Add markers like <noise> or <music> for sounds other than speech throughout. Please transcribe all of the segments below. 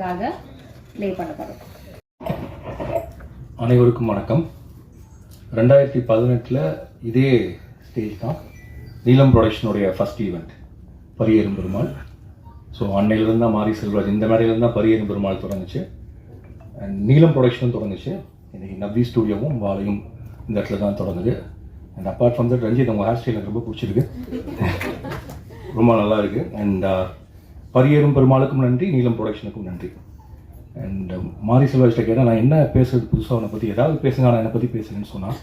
காக ப்ளே பண்ணப்படும். அனைவருக்கும் வணக்கம். ரெண்டாயிரத்தி பதினெட்டில் இதே ஸ்டேஜ் தான் Neelam ப்ரொடக்ஷனுடைய first event Pariyerum Perumal. So அன்னையிலேருந்து தான் மாரி செல்வராஜ் இந்த மேடையிலேருந்து தான் பரியேறும் பெருமாள் தொடங்குச்சு. அண்ட் நீலம் ப்ரொடக்ஷனும் தொடங்குச்சு. இன்னைக்கு நவ்வி ஸ்டூடியோவும் வாழையும் இந்த இடத்துல தான் தொடங்குது. And apart from that Ranjith உங்கள் ஹேர் ஸ்டைல் எனக்கு ரொம்ப பிடிச்சிருக்கு. ரொம்ப நல்லா இருக்குது அண்ட் பரியேறும் பெருமாளுக்கும் நன்றி நீலம் ப்ரொடக்ஷனுக்கும் நன்றி. அண்ட் um, மாரி செல்வாஜிட்ட கேட்டால் நான் என்ன பேசுறது புதுசாக அவனை பற்றி ஏதாவது பேசுங்க நான் என்னை பற்றி பேசுகிறேன்னு சொன்னான்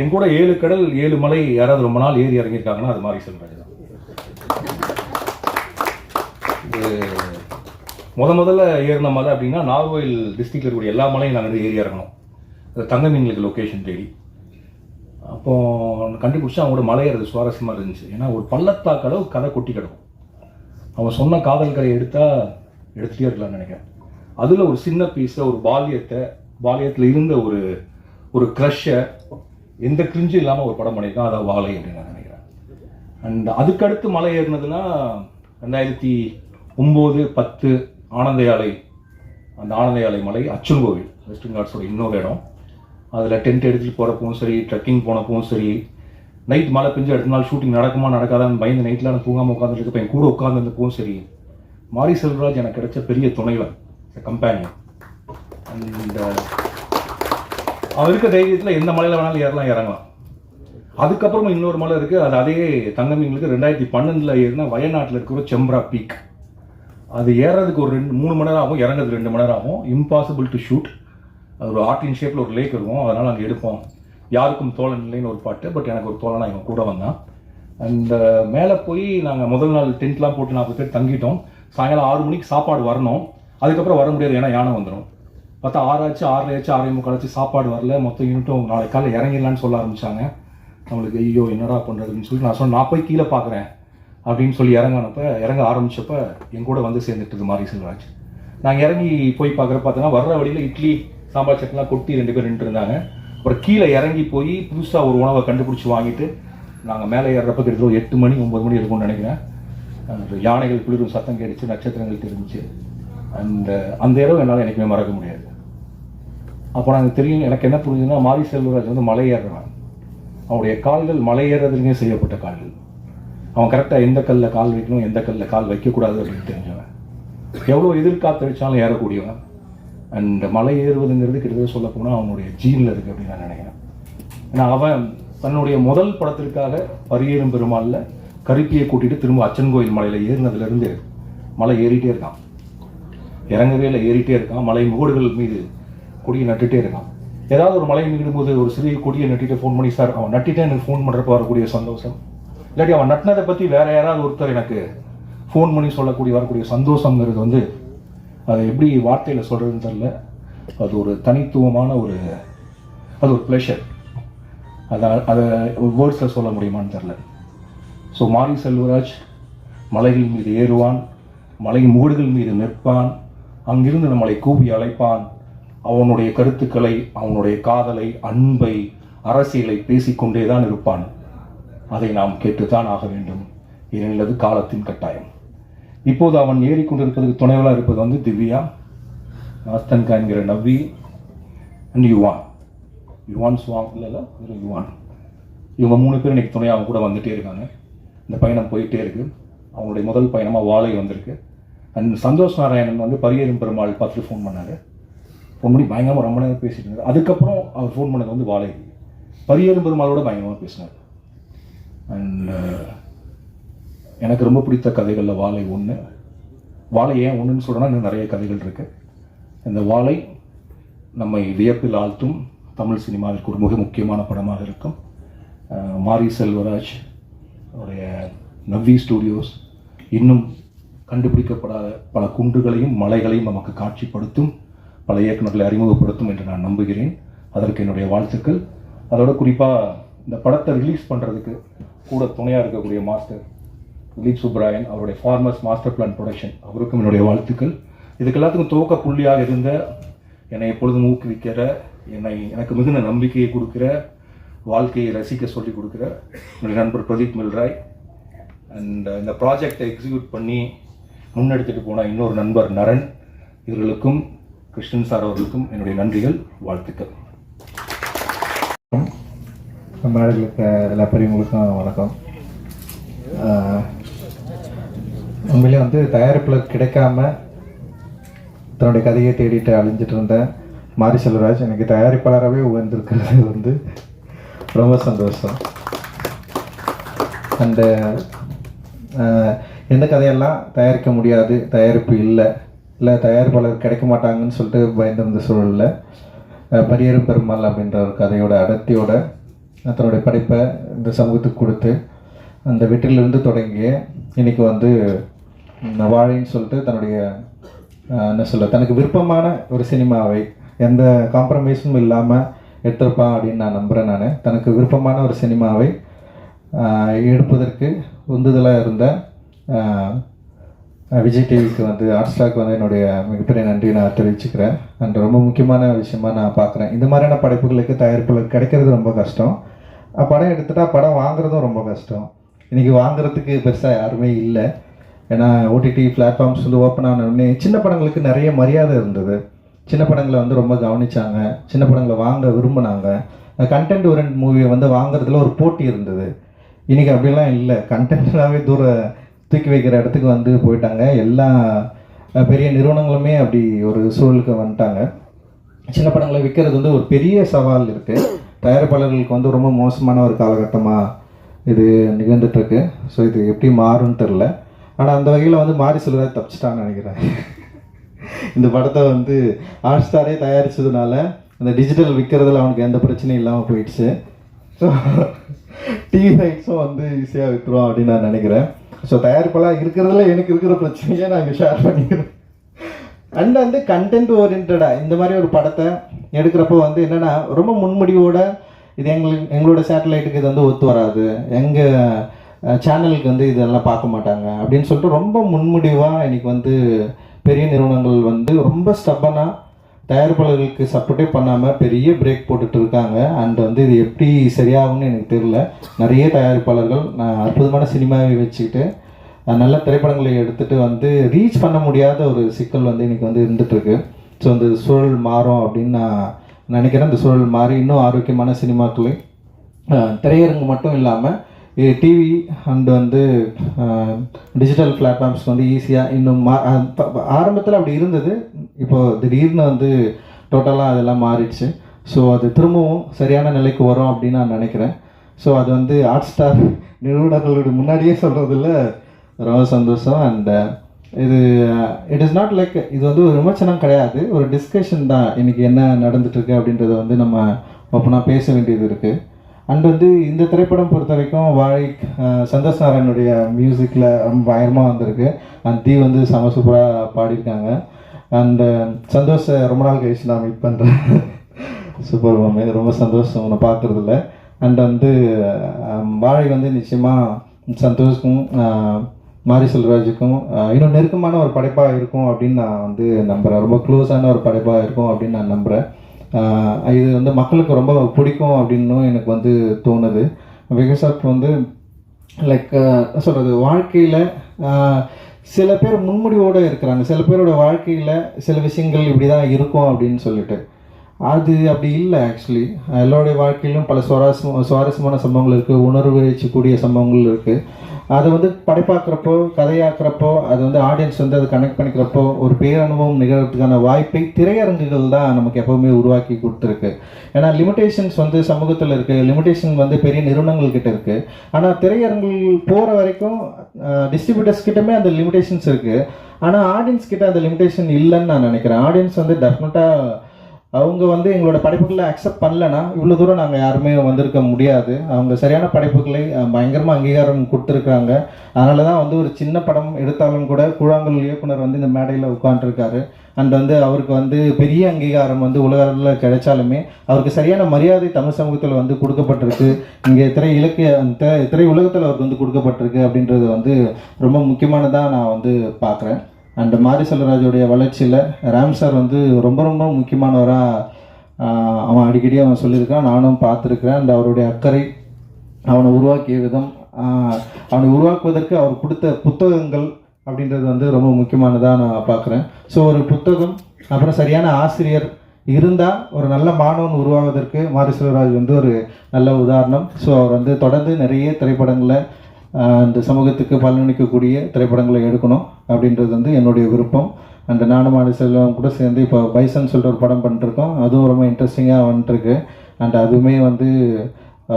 என் கூட ஏழு கடல் ஏழு மலை யாராவது ரொம்ப நாள் ஏறி இறங்கியிருக்காங்கன்னா அது மாரி செல்வராஜ் தான். இது முத முதல்ல ஏறின மலை அப்படின்னா நாகோயில் டிஸ்ட்ரிக்டில் இருக்கக்கூடிய எல்லா மலையும் நாங்கள் ஏறி இறங்கணும். அது தங்க மீன்களுக்கு லொக்கேஷன் தேடி. அப்போது கண்டுபிடிச்சா அவங்களோட மலை சுவாரஸ்யமாக இருந்துச்சு. ஏன்னா ஒரு பள்ளத்தாக்கு அளவு கதை கொட்டி கிடக்கும். அவன் சொன்ன காதல் கதையை எடுத்தால் எடுத்துகிட்டே இருக்கலாம்னு நினைக்கிறேன். அதில் ஒரு சின்ன பீஸை ஒரு பால்யத்தை பால்யத்தில் இருந்த ஒரு ஒரு க்ரஷ்ஷை எந்த கிரிஞ்சும் இல்லாமல் ஒரு படம் பண்ணியிருக்கான். அதான் வாழை அப்படின்னு நான் நினைக்கிறேன். அண்ட் அதுக்கடுத்து மலை ஏறினதுன்னா ரெண்டாயிரத்தி ஒம்பது பத்து ஆனந்தயாலை அந்த ஆனந்தயாலை மலை அச்சன் கோவில் வெஸ்டர்ன் காட்ஸோட இன்னொரு இடம். அதில் டென்ட் எடுத்துகிட்டு போகிறப்பவும் சரி ட்ரெக்கிங் போனப்பவும் சரி நைட் மழை பெஞ்சு அடுத்த நாள் ஷூட்டிங் நடக்குமா நடக்காதான்னு பயந்து நைட்டில் நான் தூங்காமல் உட்காந்துருக்கப்ப என் கூட உட்காந்துருந்தப்பவும் சரி. மாரி செல்வராஜ் எனக்கு கிடைச்ச பெரிய துணைவன் கம்பேனியன் அண்ட் அவர் இருக்க தைரியத்தில் எந்த மலையில் வேணாலும் ஏறலாம் இறங்கலாம். அதுக்கப்புறமா இன்னொரு மலை இருக்குது அது அதே தங்கமீன்களுக்கு ரெண்டாயிரத்தி பன்னெண்டில் ஏறினா வயநாட்டில் இருக்கிற செம்ப்ரா பீக் அது ஏறதுக்கு ஒரு ரெண்டு மூணு மணி நேரம் ஆகும் இறங்குறது ரெண்டு மணி நேரம் ஆகும். இம்பாசிபிள் டு ஷூட் ஒரு ஆர்டின் ஷேப்பில் ஒரு லேக் இருக்கும். அதனால் அங்கே எடுப்போம். யாருக்கும் தோழன் இல்லைன்னு ஒரு பாட்டு பட் எனக்கு ஒரு தோழனா இவன் கூட வந்தான். அந்த மேலே போய் நாங்கள் முதல் நாள் டென்ட்லாம் போட்டு நாற்பது பேர் தங்கிட்டோம். சாயங்காலம் ஆறு மணிக்கு சாப்பாடு வரணும். அதுக்கப்புறம் வர முடியாது ஏன்னா யானை வந்துடும் பார்த்தா ஆறாச்சு ஆறரையாச்சு ஆறே முக்காலாச்சு சாப்பாடு வரல. மொத்த யூனிட்டும் நாளைக்கு காலையில் இறங்கிடலான்னு சொல்ல ஆரம்பிச்சாங்க. நம்மளுக்கு ஐயோ என்னடா பண்ணுறதுன்னு சொல்லி நான் சொன்னேன் நான் போய் கீழே பார்க்குறேன் அப்படின்னு சொல்லி இறங்கினப்ப இறங்க ஆரம்பித்தப்போ என் கூட வந்து சேர்ந்துட்டது மாதிரி செல்வராஜ். நாங்கள் இறங்கி போய் பார்க்குற பார்த்தோன்னா வர்ற வழியில் இட்லி சாம்பார் சட்னிலாம் கொட்டி ரெண்டு பேர் நின்றுருந்தாங்க. அப்புறம் கீழே இறங்கி போய் புதுசாக ஒரு உணவை கண்டுபிடிச்சி வாங்கிட்டு நாங்கள் மேலே ஏறுறப்ப கிட்டத்தட்ட ஒரு எட்டு மணி ஒம்பது மணி இருக்கும்னு நினைக்கிறேன். யானைகள் குளிரும் சத்தம் கேட்டுச்சு நட்சத்திரங்கள் தெரிஞ்சிச்சு. அந்த அந்த இரவு என்னால் எனக்குமே மறக்க முடியாது. அப்போ நாங்கள் தெரியும் எனக்கு என்ன புரிஞ்சுதுன்னா மாரி செல்வராஜ் வந்து மலை ஏறுறான். அவனுடைய கால்கள் மலை ஏறுறதுலேயே செய்யப்பட்ட கால்கள். அவன் கரெக்டாக எந்த கல்லில் கால் வைக்கணும் எந்த கல்லில் கால் வைக்கக்கூடாது அப்படின்னு தெரிஞ்சவன். எவ்வளோ எதிர்காத்தடிச்சாலும் ஏறக்கூடியவன். அண்ட் மலை ஏறுவதுங்கிறது கிட்டத்தட்ட சொல்ல போனால் அவனுடைய ஜீனில் இருக்குது அப்படின்னு நான் நினைக்கிறேன். ஏன்னா அவன் தன்னுடைய முதல் படத்திற்காக பரியேறும் பெருமாளில் கருப்பியை கூட்டிட்டு திரும்ப அச்சன் கோயில் மலையில் ஏறினதுலேருந்து மலை ஏறிட்டே இருக்கான். இறங்கவே இல்லை ஏறிட்டே இருக்கான். மலை முகடுகள் மீது கொடியை நட்டுட்டே இருக்கான். ஏதாவது ஒரு மலை மீடும்போது ஒரு சிறிய கொடியை நட்டிட்டு ஃபோன் பண்ணி சார் அவன் நட்டிட்டே எனக்கு ஃபோன் பண்ணுறப்ப வரக்கூடிய சந்தோஷம். இல்லாட்டி அவன் நட்டினதை பற்றி வேறு யாராவது ஒருத்தர் எனக்கு ஃபோன் பண்ணி சொல்லக்கூடிய வரக்கூடிய சந்தோஷங்கிறது வந்து அதை எப்படி வார்த்தையில் சொல்கிறதுன்னு தெரில அது ஒரு தனித்துவமான ஒரு அது ஒரு ப்ளஷர் அதை அதை வேர்ட்ஸில் சொல்ல முடியுமான்னு தெரில ஸோ மாரி செல்வராஜ் மலைகள் மீது ஏறுவான் மலையின் முகடுகள் மீது நிற்பான் அங்கிருந்து நம்மளை கூவி அழைப்பான். அவனுடைய கருத்துக்களை அவனுடைய காதலை அன்பை அரசியலை பேசிக்கொண்டே தான் இருப்பான். அதை நாம் கேட்டுத்தான் ஆக வேண்டும். ஏனெனில் அது காலத்தின் கட்டாயம். இப்போது அவன் ஏறிக்கொண்டிருப்பதற்கு துணைவலாக இருப்பது வந்து திவ்யா ஆஸ்தன்கா என்கிற நவ்வி அண்ட் யுவான். யுவான் சுவாங் இல்லைல்ல யுவான். இவங்க மூணு பேர் இன்னைக்கு துணையாக அவங்க கூட வந்துகிட்டே இருக்காங்க. இந்த பயணம் போயிட்டே இருக்கு. அவங்களுடைய முதல் பயணமாக வாழை வந்திருக்கு. அண்ட் சந்தோஷ் நாராயணன் வந்து பரியரும் பெருமாள் பார்த்துட்டு ஃபோன் பண்ணார். ஃபோன் பண்ணி பயங்கரமாக ரொம்ப நேரம் பேசிட்டு இருந்தார். அதுக்கப்புறம் அவர் ஃபோன் பண்ணது வந்து வாழை. பரியரும் பெருமாளோட பயங்கரமாக பேசினார். அண்ட் எனக்கு ரொம்ப பிடித்த கதைகளில் வாழை ஒன்று வாழை ஏன் ஒன்றுன்னு சொல்கிறேன்னா இன்னும் நிறைய கதைகள் இருக்குது இந்த வாழை நம்மை வியப்பில் ஆழ்த்தும். தமிழ் சினிமாவிற்கு ஒரு மிக முக்கியமான படமாக இருக்கும். மாரி செல்வராஜ் அவருடைய நவ்வி ஸ்டூடியோஸ் இன்னும் கண்டுபிடிக்கப்படாத பல குன்றுகளையும் மலைகளையும் நமக்கு காட்சிப்படுத்தும் பல இயக்குநர்களை அறிமுகப்படுத்தும் என்று நான் நம்புகிறேன். அதற்கு என்னுடைய வாழ்த்துக்கள். அதோட குறிப்பாக இந்த படத்தை ரிலீஸ் பண்ணுறதுக்கு கூட துணையாக இருக்கக்கூடிய மாஸ்டர் திலீப் சுப்ராயன் அவருடைய ஃபார்மர்ஸ் மாஸ்டர் பிளான் ப்ரொடக்ஷன் அவருக்கும் என்னுடைய வாழ்த்துக்கள். இதுக்கு எல்லாத்துக்கும் துவக்க புள்ளியாக இருந்த என்னை எப்பொழுதும் ஊக்குவிக்கிற என்னை எனக்கு மிகுந்த நம்பிக்கையை கொடுக்கிற வாழ்க்கையை ரசிக்க சொல்லி கொடுக்குற என்னுடைய நண்பர் பிரதீப் மில்ராய். அண்ட் இந்த ப்ராஜெக்டை எக்ஸிக்யூட் பண்ணி முன்னெடுத்துட்டு போன இன்னொரு நண்பர் நரன் இவர்களுக்கும் கிருஷ்ணன் சார் அவர்களுக்கும் என்னுடைய நன்றிகள் வாழ்த்துக்கள். நம்ம நாடுகளுக்கு எல்லா பெரியவங்களுக்கும் வணக்கம். உண்மையிலே வந்து தயாரிப்பில் கிடைக்காம தன்னுடைய கதையை தேடிட்டு அழிஞ்சிட்டு இருந்தேன் மாரி செல்வராஜ் எனக்கு தயாரிப்பாளராகவே உயர்ந்திருக்கிறது வந்து ரொம்ப சந்தோஷம். அந்த uh, எந்த கதையெல்லாம் தயாரிக்க முடியாது தயாரிப்பு இல்லை இல்லை தயாரிப்பாளர் கிடைக்க மாட்டாங்கன்னு சொல்லிட்டு பயந்திருந்த சூழலில் பரியரும் பெருமாள் அப்படின்ற ஒரு கதையோட அடர்த்தியோட தன்னுடைய படைப்பை இந்த சமூகத்துக்கு கொடுத்து அந்த வெற்றிலிருந்து தொடங்கிய இன்றைக்கி வந்து வாழைன்னு சொல்லிட்டு தன்னுடைய என்ன சொல்ல தனக்கு விருப்பமான ஒரு சினிமாவை எந்த காம்ப்ரமைஸும் இல்லாமல் எடுத்திருப்பா அப்படின்னு நான் நம்புகிறேன் நான். தனக்கு விருப்பமான ஒரு சினிமாவை எடுப்பதற்கு உந்துதலாக இருந்த விஜய் டிவிக்கு வந்து ஹாட் வந்து என்னுடைய மிகப்பெரிய நன்றி நான் தெரிவிச்சுக்கிறேன். அண்ட் ரொம்ப முக்கியமான விஷயமா நான் பார்க்குறேன். இந்த மாதிரியான படைப்புகளுக்கு தயாரிப்புகளுக்கு கிடைக்கிறது ரொம்ப கஷ்டம். படம் எடுத்துட்டால் படம் வாங்குறதும் ரொம்ப கஷ்டம். இன்றைக்கி வாங்குறதுக்கு பெருசாக யாருமே இல்லை. ஏன்னா ஓடிடி பிளாட்ஃபார்ம்ஸ் வந்து ஓப்பன் ஆன உடனே சின்ன படங்களுக்கு நிறைய மரியாதை இருந்தது. சின்ன படங்களை வந்து ரொம்ப கவனிச்சாங்க. சின்ன படங்களை வாங்க விரும்பினாங்க. கண்டென்ட் ஓரியன்ட் மூவியை வந்து வாங்குறதுல ஒரு போட்டி இருந்தது. இன்றைக்கி அப்படிலாம் இல்லை. கண்டென்ட்னாவே தூர தூக்கி வைக்கிற இடத்துக்கு வந்து போயிட்டாங்க. எல்லா பெரிய நிறுவனங்களுமே அப்படி ஒரு சூழலுக்கு வந்துட்டாங்க. சின்ன படங்களை விற்கிறது வந்து ஒரு பெரிய சவால் இருக்குது தயாரிப்பாளர்களுக்கு வந்து ரொம்ப மோசமான ஒரு காலகட்டமாக இது நிகழ்ந்துட்டுருக்கு ஸோ இது எப்படி மாறும்னு தெரில ஆனால் அந்த வகையில் வந்து மாறி செல்வராஜ் தப்பிச்சிட்டான்னு நினைக்கிறேன். இந்த படத்தை வந்து ஹாட் ஸ்டாரே தயாரித்ததுனால அந்த டிஜிட்டல் விற்கிறதுல அவனுக்கு எந்த பிரச்சனையும் இல்லாமல் போயிடுச்சு. ஸோ டிவி ரைட்ஸும் வந்து ஈஸியாக விற்றுருவோம் அப்படின்னு நான் நினைக்கிறேன். ஸோ தயாரிப்பெல்லாம் இருக்கிறதுல எனக்கு இருக்கிற பிரச்சனையை நான் இங்கே ஷேர் பண்ணிக்கிறேன். அண்ட் வந்து கண்டென்ட் ஓரியன்டாக இந்த மாதிரி ஒரு படத்தை எடுக்கிறப்போ வந்து என்னென்னா ரொம்ப முன்முடிவோட இது எங்களுக்கு எங்களோட சேட்டலைட்டுக்கு இது வந்து ஒத்து வராது. எங்கள் சேனலுக்கு வந்து இதெல்லாம் பார்க்க மாட்டாங்க அப்படின்னு சொல்லிட்டு ரொம்ப முன்முடிவாக இன்றைக்கி வந்து பெரிய நிறுவனங்கள் வந்து ரொம்ப ஸ்டப்பனாக தயாரிப்பாளர்களுக்கு சப்போர்ட்டே பண்ணாமல் பெரிய பிரேக் போட்டுட்டு இருக்காங்க. அண்ட் வந்து இது எப்படி சரியாகும்னு எனக்கு தெரியல. நிறைய தயாரிப்பாளர்கள் நான் அற்புதமான சினிமாவை வச்சுக்கிட்டு நல்ல திரைப்படங்களை எடுத்துகிட்டு வந்து ரீச் பண்ண முடியாத ஒரு சிக்கல் வந்து இன்னைக்கு வந்து இருந்துகிட்ருக்கு ஸோ அந்த சூழல் மாறும் அப்படின்னு நான் நினைக்கிறேன். அந்த சூழல் மாறி இன்னும் ஆரோக்கியமான சினிமாக்களை திரையரங்கு மட்டும் இல்லாமல் டிவி அண்ட் வந்து டிஜிட்டல் பிளாட்ஃபார்ம்ஸ் வந்து ஈஸியாக இன்னும் மா ஆரம்பத்தில் அப்படி இருந்தது. இப்போது திடீர்னு வந்து டோட்டலாக அதெல்லாம் மாறிடுச்சு. ஸோ அது திரும்பவும் சரியான நிலைக்கு வரும் அப்படின்னு நான் நினைக்கிறேன். ஸோ அது வந்து ஹாட் ஸ்டார் <laughs> நிறுவனர்களுடைய முன்னாடியே சொல்கிறதுல ரொம்ப சந்தோஷம். அண்ட் இது இட் இஸ் நாட் லைக் இது வந்து ஒரு விமர்சனம் கிடையாது. ஒரு டிஸ்கஷன் தான். இன்றைக்கி என்ன நடந்துட்டுருக்கு அப்படின்றத வந்து நம்ம ஓப்பனாக பேச வேண்டியது இருக்குது அண்ட் வந்து இந்த திரைப்படம் பொறுத்த வரைக்கும் வாழை சந்தோஷ் நாராயணுடைய மியூசிக்கில் ரொம்ப பயங்கரமாக வந்திருக்கு. அண்ட் தீ வந்து செம சூப்பராக பாடியிருக்காங்க. அண்டு சந்தோஷ் ரொம்ப நாள் கழிச்சு நான் மீட் பண்ணுறேன் சூப்பர் மாமே ரொம்ப சந்தோஷம். உன்னை பார்க்குறதில்ல அண்ட் வந்து வாழை வந்து நிச்சயமாக சந்தோஷ்க்கும் மாரி செல்வராஜுக்கும் இன்னும் நெருக்கமான ஒரு படைப்பாக இருக்கும் அப்படின்னு நான் வந்து நம்புகிறேன் ரொம்ப க்ளோஸான ஒரு படைப்பாக இருக்கும் அப்படின்னு நான் நம்புகிறேன் இது வந்து மக்களுக்கு ரொம்ப பிடிக்கும் அப்படின்னும் எனக்கு வந்து தோணுது. பிகாஸ் ஆஃப் வந்து லைக் சொல்கிறது வாழ்க்கையில் சில பேர் முன்முடிவோடு இருக்கிறாங்க. சில பேரோட வாழ்க்கையில் சில விஷயங்கள் இப்படி தான் இருக்கும் அப்படின்னு சொல்லிட்டு. அது அப்படி இல்லை ஆக்சுவலி எல்லோருடைய வாழ்க்கையிலும் பல சுவாரஸ்யம் சுவாரஸ்யமான சம்பவங்கள் இருக்குது உணர்வு வச்சக்கூடிய சம்பவங்கள் இருக்குது அதை வந்து படைப்பாக்குறப்போ கதையாக்குறப்போ அது வந்து ஆடியன்ஸ் வந்து அதை கனெக்ட் பண்ணிக்கிறப்போ ஒரு பேரனுபவம் நிகழ்கிறதுக்கான வாய்ப்பை திரையரங்குகள் தான் நமக்கு எப்போவுமே உருவாக்கி கொடுத்துருக்கு. ஏன்னா லிமிடேஷன்ஸ் வந்து சமூகத்தில் இருக்குது லிமிடேஷன் வந்து பெரிய நிறுவனங்கள் கிட்ட இருக்குது ஆனால் திரையரங்குகள் போகிற வரைக்கும் டிஸ்ட்ரிபியூட்டர்ஸ் கிட்டமே அந்த லிமிடேஷன்ஸ் இருக்குது ஆனால் ஆடியன்ஸ் கிட்ட அந்த லிமிடேஷன் இல்லைன்னு நான் நினைக்கிறேன். ஆடியன்ஸ் வந்து டெஃபினட்டாக அவங்க வந்து எங்களோட படைப்புகளை அக்செப்ட் பண்ணலனா இவ்வளோ தூரம் நாங்கள் யாருமே வந்திருக்க முடியாது. அவங்க சரியான படைப்புகளை பயங்கரமாக அங்கீகாரம் கொடுத்துருக்காங்க அதனால தான் வந்து ஒரு சின்ன படம் எடுத்தாலும் கூட கூழாங்கல் இயக்குனர் வந்து இந்த மேடையில் உட்காந்துருக்காரு அண்ட் வந்து அவருக்கு வந்து பெரிய அங்கீகாரம் வந்து உலகில் கிடைச்சாலுமே அவருக்கு சரியான மரியாதை தமிழ் சமூகத்தில் வந்து கொடுக்கப்பட்டிருக்கு. இங்கே திரை இலக்கிய திரை உலகத்தில் அவருக்கு வந்து கொடுக்கப்பட்டிருக்கு அப்படின்றது வந்து ரொம்ப முக்கியமானதாக நான் வந்து பார்க்குறேன் அண்ட் மாரி செல்வராஜுடைய வளர்ச்சியில் ராம் சார் வந்து ரொம்ப ரொம்ப முக்கியமானவராக அவன் அடிக்கடி அவன் சொல்லியிருக்கான் நானும் பார்த்துருக்கிறேன். அண்ட் அவருடைய அக்கறை அவனை உருவாக்கிய விதம் அவனை உருவாக்குவதற்கு அவர் கொடுத்த புத்தகங்கள் அப்படின்றது வந்து ரொம்ப முக்கியமானதாக நான் பார்க்குறேன். ஸோ ஒரு புத்தகம் அப்புறம் சரியான ஆசிரியர் இருந்தால் ஒரு நல்ல மாணவன் உருவாவதற்கு மாரி செல்வராஜ் வந்து ஒரு நல்ல உதாரணம். ஸோ அவர் வந்து தொடர்ந்து நிறைய திரைப்படங்களை இந்த சமூகத்துக்கு பலனளிக்கக்கூடிய திரைப்படங்களை எடுக்கணும் அப்படின்றது வந்து என்னுடைய விருப்பம். அண்ட் நானும் மாரி செல்வம் கூட சேர்ந்து இப்போ பைசன் சொல்லிட்டு ஒரு படம் பண்ணிருக்கோம். அதுவும் ரொம்ப இன்ட்ரெஸ்டிங்காக வந்துட்டுருக்கு அண்ட் அதுவுமே வந்து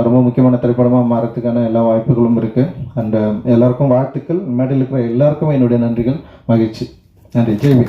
ரொம்ப முக்கியமான திரைப்படமாக மாறத்துக்கான எல்லா வாய்ப்புகளும் இருக்குது அண்ட் எல்லாருக்கும் வாழ்த்துக்கள். மேடையில் இருக்கிற எல்லாருக்கும் என்னுடைய நன்றிகள். மகிழ்ச்சி. நன்றி. ஜெய்வி